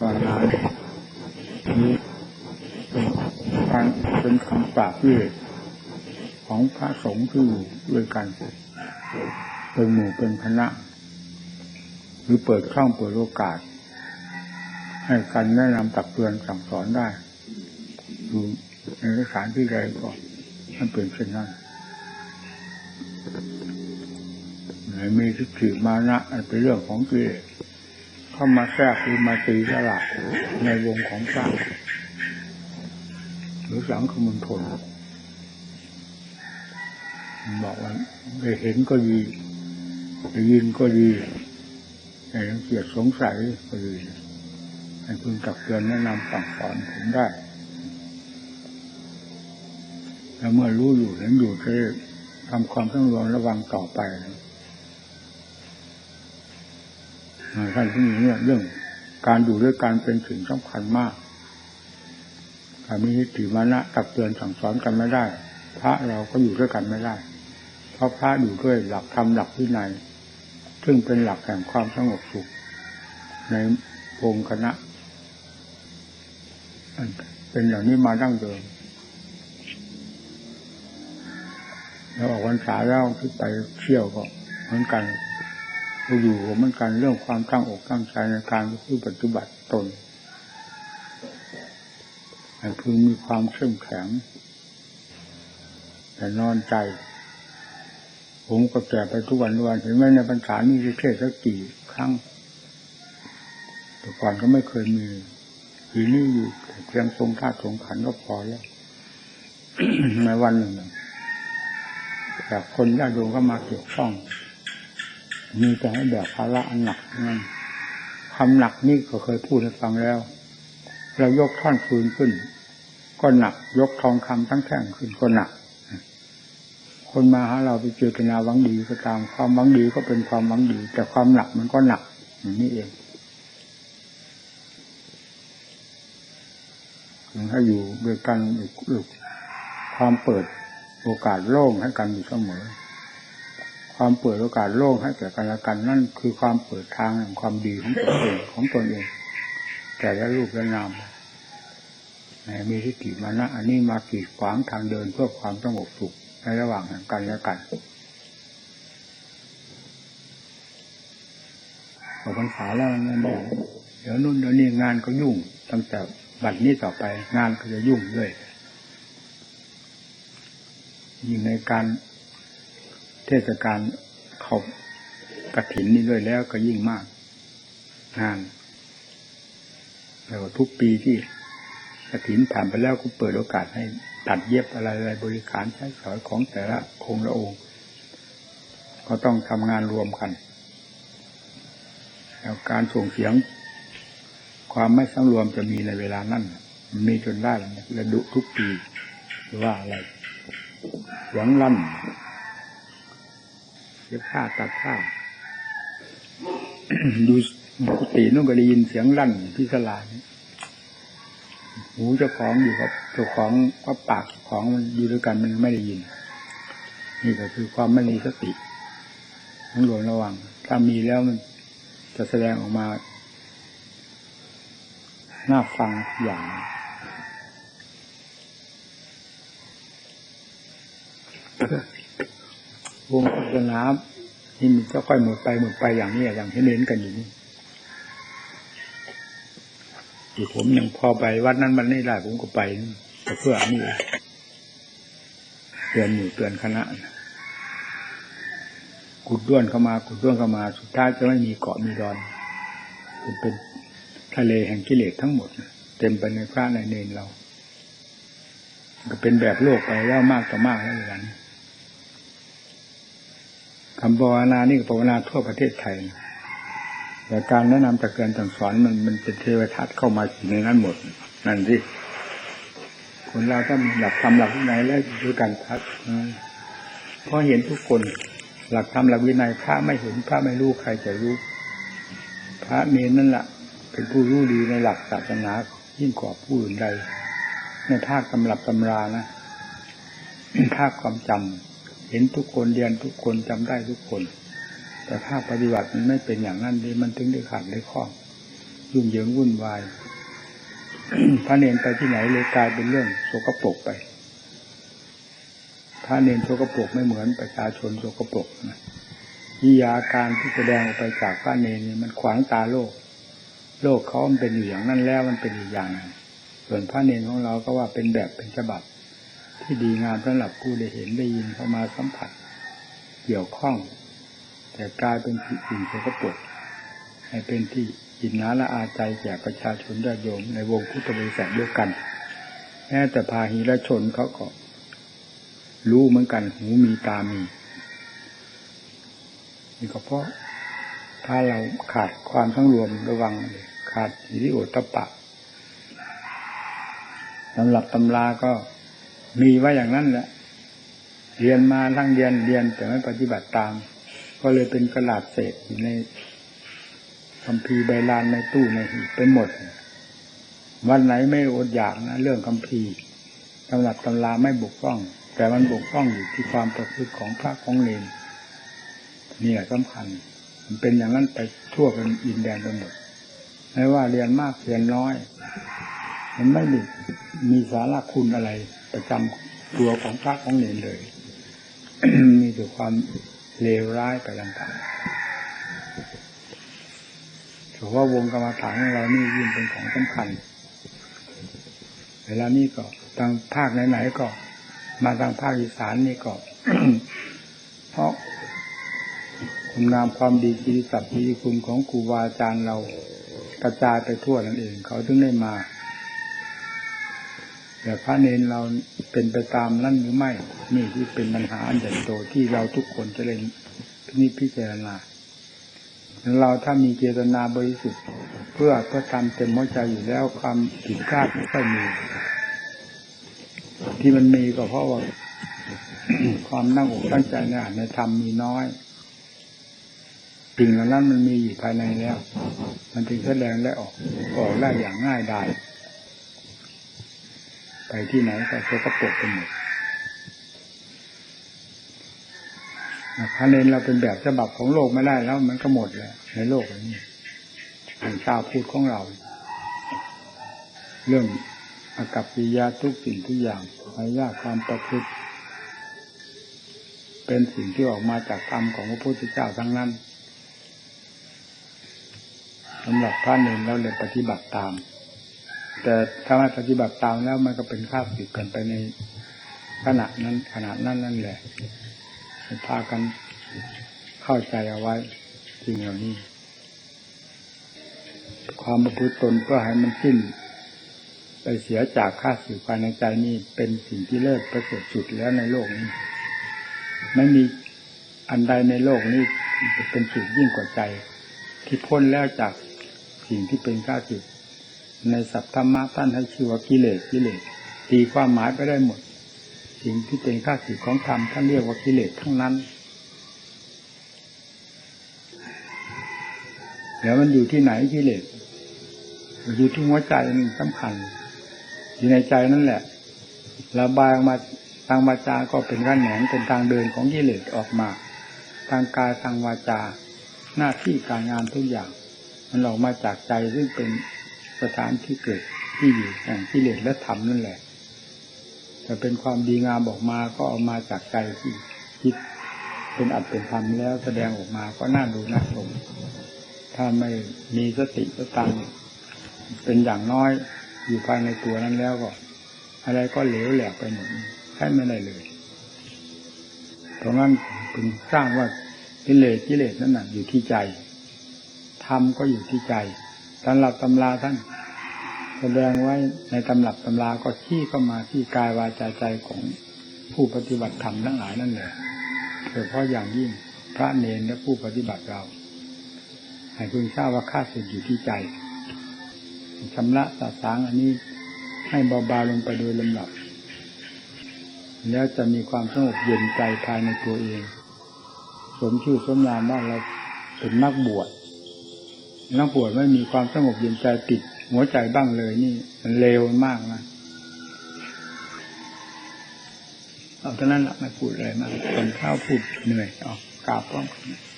ภาวนานี้เป็นการเป็นคำปราบเวทของพระสงฆ์ที่อยู่ด้วยกันเป็นหมู่เป็นคณะ หรือเปิดช่องเปิดโอกาส ให้กันแนะนำตักเตือนสั่งสอนได้อยู่ในสถานที่ใดก็มันเป็นเช่นนั้นไหนมีทิฏฐิมานะอันเป็นเรื่องของกิเลส เข้ามาแทรกหรือมาตีสลักในวงของพระหรือสังคมณฑลบอกว่าได้เห็นก็ดีได้ยินก็ดีแต่ยังเกียดสงสัยก็ดีให้พึงตักเตือนแนะนำสั่งสอนผมได้แล้วเมื่อรู้อยู่เห็นอยู่จะทำความต้งรวมระวังต่อไป ท่านที่นี้เนี่ยเรื่อง การอยู่ด้วยกันเป็นสิ่งสำคัญมากถ้ามีนิมานะตักเตือนสั่งสอนกันไม่ได้ พระเราก็อยู่ด้วยกันไม่ได้ เพราะพระอยู่ด้วยหลักธรรมหลักวินัยซึ่งเป็นหลักแห่งความสงบสุข ในวงคณะเป็นอย่างนี้มาดั้งเดิมแล้วออกวันษาแล้วที่ไปเที่ยวก็เหมือนกัน อยู่เหมือนกันเรื่องความตั้งอกตั้งใจในการที่ปฏิบัติตนให้พึงมีความเข้มแข็งแต่นอนใจ ผมก็แก่ไปทุกวันวันเห็นไหมในพรรษามีเทศสักกี่ครั้ง แต่ก่อนก็ไม่เคยมีทีนี้อยู่เพียงทรงท่าทรงขันก็พอแล้วในวันหนึ่งแต่คนญาติโยมก็มาเกี่ยวข้อง มีแต่ให้แบกภาระอันหนักนั่นความหนักนี่ก็เคยพูดให้ฟังแล้ว เรายกท่อนฟืนขึ้น ก็หนักยกทองคำทั้งแท่งขึ้นก็หนัก คนมาหาเราไปเจตนาหวังดีก็ตามความหวังดีก็เป็นความหวังดี แต่ความหนักมันก็หนักอย่างนี้เองถ้าอยู่ด้วยกันอยู่ความเปิดโอกาสโล่งให้กันอยู่เสมอ ความเปิดโอกาสโล่งให้แก่กันและกันนั่นคือความเปิดทางแห่งความดีของตนเองของตนเอง แต่ละรูปและนามมีทิฏฐิมานะอันนี้มากีดขวางทางเดินเพื่อความสงบสุขในระหว่างแห่งกันและกันออกพรรษาแล้วนั่นบอกเดี๋ยวนู่นเดี๋ยวนี้งานก็ยุ่ง ตั้งแต่บัดนี้ต่อไปงานก็จะยุ่งด้วยยิ่งในการ เทศกาลเขากระถินนี่ด้วยแล้วก็ยิ่งมากงานแล้วทุกปีที่กระถินผ่านไปแล้วก็เปิดโอกาสให้ตัดเย็บอะไรอะไรบริการใช้สอยของแต่ละองค์ละองค์ ก็ต้องทำงานรวมกัน แล้วการส่งเสียง ความไม่สังรวมจะมีในเวลานั้นมีจนได้ระดุทุกปีว่าอะไรเสียงลั่น เสียผ้าตัดผ้าดูกุฏินู่นก็ได้ยินเสียงลั่นที่สลายหูเจ้าของอยู่กับเจ้าของก็ปากของมันอยู่ด้วยกันมันไม่ได้ยิน นี่ก็คือความไม่มีสติทั้งรวมระวัง ถ้ามีแล้วมันจะแสดงออกมาน่าฟังอย่าง วงศาสนาที่มันจะค่อยหมดไปหมดไปอย่างนี้อย่างที่เน้นกันอยู่นี่ที่ผมยังพอไปวัดนั้นมันไม่ได้ผมก็ไปแต่เพื่ออันนี้เตือนหมู่เตือนคณะกุดด้วนเข้ามากุดด้วนเข้ามาสุดท้ายจะไม่มีเกาะมีดอนเป็นทะเลแห่งกิเลสทั้งหมด เต็มไปในพระในเนรเรา ก็เป็นแบบโลกไปแล้วมากต่อมากแล้วอย่างนี้ คำภาวนานี่ก็ภาวนาทั่วประเทศไทยแต่การแนะนำจากการสั่งสอนมันมันเป็นเทวทัศน์เข้ามาอยู่ในนั้นหมด นั่นสิคนเราถ้าหลักทำหลักวินัยแล้วด้วยการพัดเพราะเห็นทุกคนหลักธรรมหลักวินัยพระไม่เห็นพระไม่รู้ใครจะรู้ พระเนรนั่นแหละเป็นผู้รู้ดีในหลักศาสนายิ่งกว่าผู้อื่นใด ในภาคตำรับตำรานะภาคความจำ เห็นทุกคนเรียนทุกคนจำได้ทุกคน แต่ภาคปฏิบัติมันไม่เป็นอย่างนั้นเลยมันถึงได้ขาดได้ข้อยุ่งเหยิงวุ่นวายพระเนนไปที่ไหนเลยกลายเป็นเรื่องโสกปรกไปพระเนนโสกปรกไม่เหมือนประชาชนโสกปรกนะวิยาการที่แสดงออกไปจากพระเนนนี่มันขวางตาโลก โลกเขามันเป็นอย่างนั้นแล้วมันเป็นอีกอย่างนึงส่วนพระเนนของเราก็ว่าเป็นแบบเป็นฉบับ ที่ดีงามสำหรับผู้ได้เห็นได้ยินเข้ามาสัมผัส เกี่ยวข้อง แต่กลายเป็นสิ่งโสกปรกให้เป็นที่อินนาละอาใจแก่ประชาชนญาติโยมในวงพุทธบริษัทด้วยกันแม้แต่พาหีและชนเขาก็รู้เหมือนกันหูมีตามีนี่ก็เพราะถ้าเราขาดความทั้งรวมระวังเลยขาดสิริโอตตปปะสำหรับตำราก็ มีไว้อย่างนั้นแหละ เรียนมาทั้งเรียนเรียนแต่ไม่ปฏิบัติตาม ก็เลยเป็นกระดาษเศษอยู่ในคัมภีร์ใบลานในตู้ในหีบเป็นหมด วันไหนไม่อดอยากนะ เรื่องคัมภีร์สำหรับตำราไม่บกพร่อง แต่มันบกพร่องอยู่ที่ความประพฤติของพระของเลนนี่แหละสำคัญ มันเป็นอย่างนั้นไปทั่วเป็นอินแดนไปหมดไม่ว่าเรียนมากเรียนน้อย มันไม่มีมีสาระคุณอะไร ประจำตัวของพระของเลนเลย มีแต่ความเลวร้ายไปต่างๆถือว่าวงกรรมฐานของเรานี่ยิ่งเป็นของสำคัญ เวลานี้ก็ทางภาคไหนๆก็ มาทางภาคอีสานนี่ก็ เพราะคุณงามความดีกิริศัพท์ดีคุณของครูบาอาจารย์เรากระจายไปทั่วนั่นเอง เขาถึงได้มา แต่พระเนนเราเป็นไปตามนั่นหรือไม่ นี่ที่เป็นปัญหาอันใหญ่โตที่เราทุกคนจะเล่นพิพพิจารณาเราถ้ามีเจตนาบริสุทธิ์เพื่อเพื่อทำเต็มหัวใจอยู่แล้วความผิดพลาดไม่ค่อยมี ที่มันมีก็เพราะว่า ความนั่งอกตั้งใจในอ่านในธรรมมีน้อยสิ่งเหล่านั้นมันมีอยู่ภายในแล้ว มันถึงแสดงและออกออกได้อย่างง่ายดาย ไปที่ไหนก็โสกปรกไปหมดพระเนนเราเป็นแบบฉบับของโลกไม่ได้แล้ว มันก็หมดแล้วในโลกนี้ทางชาวพูดของเรา เรื่องอากับปิยาทุกสิ่งทุกอย่างพยาความประพฤติเป็นสิ่งที่ออกมาจากธรรมของพระพุทธเจ้าทั้งนั้นสำหรับพระเนรเราเลยปฏิบัติตาม แต่ถ้าไม่ปฏิบัติตามแล้วมันก็เป็นข้าศึกกันไปในขณะนั้นขณะนั้นนั่นแหละพากันเข้าใจเอาไว้จริงเหล่านี้ ความประพฤติตนเพื่อให้มันสิ้น ไปเสียจากข้าศึกภายในใจนี่เป็นสิ่งที่เลิศประเสริฐสุดแล้วในโลกนี้ไม่มีอันใดในโลกนี้จะเป็นสุดยิ่งกว่าใจ ที่พ้นแล้วจากสิ่งที่เป็นข้าศึก ในสัพธรรมะท่านให้ชื่อว่ากิเลสกิเลสตีความหมายไปได้หมด สิ่งที่เป็นข้าศึกของธรรมท่านเรียกว่ากิเลสทั้งนั้น เดี๋ยวมันอยู่ที่ไหนกิเลสอยู่ที่หัวใจนี่สำคัญ อยู่ในใจนั่นแหละระบายออกมาทางวาจาก็เป็นขั้นแหนงเป็นทางเดินของกิเลสออกมา ทางกายทางวาจา หน้าที่การงานทุกอย่าง มันออกมาจากใจซึ่งเป็น สถานที่เกิดที่อยู่แห่งกิเลสและธรรมนั่นแหละจะเป็นความดีงามออกมาก็ออกมาจากใจที่คิดเป็นอัตเป็นธรรมแล้วแสดงออกมาก็น่าดูน่าชมถ้าไม่มีสติสตังเป็นอย่างน้อยอยู่ภายในตัวนั้นแล้วก็ อะไรก็เหลวแหลกไปหมดใช้ไม่ได้เลยเพราะงั้นถึงสร้างว่ากิเลสกิเลสนั่นน่ะอยู่ที่ใจธรรมก็อยู่ที่ใจ ตำหรับตำราท่านแสดงไว้ในตำรับตำราก็ชี้เข้ามาที่กายวาจาใจของผู้ปฏิบัติธรรมทั้งหลายนั่นแหละโดยเฉพาะอย่างยิ่งพระเนรและผู้ปฏิบัติเราให้คุณทราบว่าค่าสุดอยู่ที่ใจชำระสาสางอันนี้ให้เบาๆลงไปโดยลำดับ แล้วจะมีความสงบเย็นใจภายในตัวเอง สมชื่อสมนามว่าเราเป็นนักบวช นักบวชไม่มีความสงบเย็นใจติดหัวใจบ้างเลยนี่ มันเลวมากนะเอาเท่านั้นละไม่พูดอะไรมากคนข้าวพูดเหนื่อยออกกราบพร้อมกัน